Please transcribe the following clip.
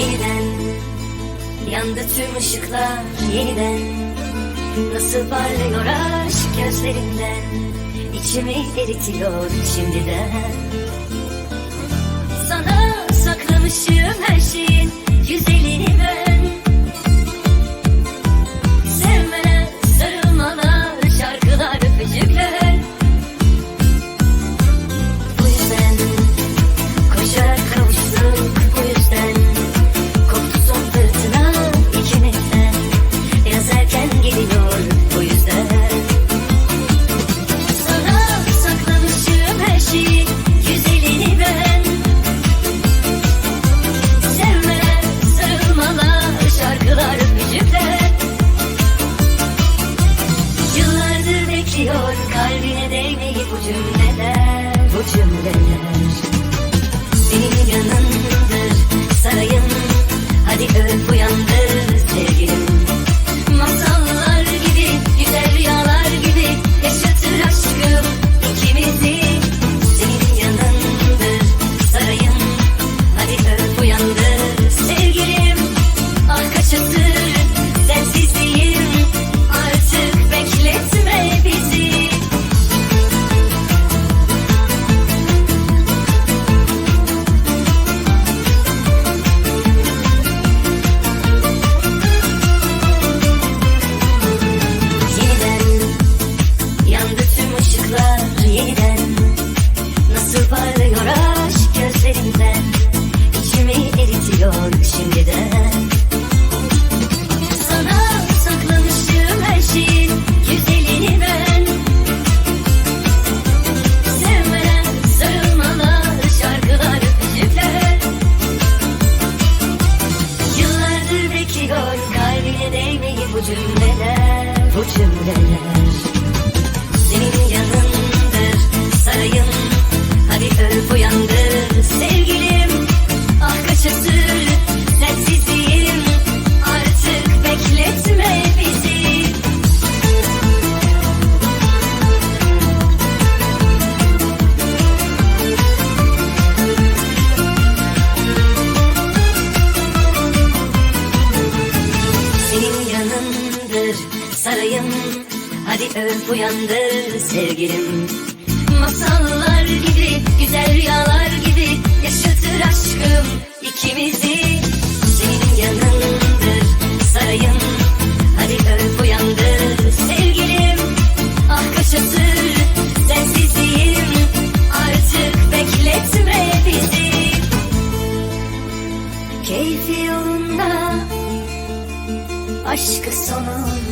yeniden. Yandı tüm ışıklar yeniden. Nasıl parlıyor aşk gözlerinden? İçimi eritiyor şimdiden. Bekliyor kalbine değmeyi bu cümleler, bu cümleler. Senin yanındır eritiyor şimdiden. Sana saklamışım her şeyin güzelini ben. Sevmeler, sarılmalar, şarkılar, öpücükler Yıllardır bekliyor kalbine değmeyi bu cümleler, bu cümleler sarayım Hadi öp uyandır sevgilim. Masallar gibi güzel rüyalar gibi Yaşatır aşkım ikimizi. Senin yanındır sarayım. Hadi öp uyandır sevgilim. Ah kaçasır sensizliğim. Artık bekletme bizi. Keyfi yolunda Aşkı sonunda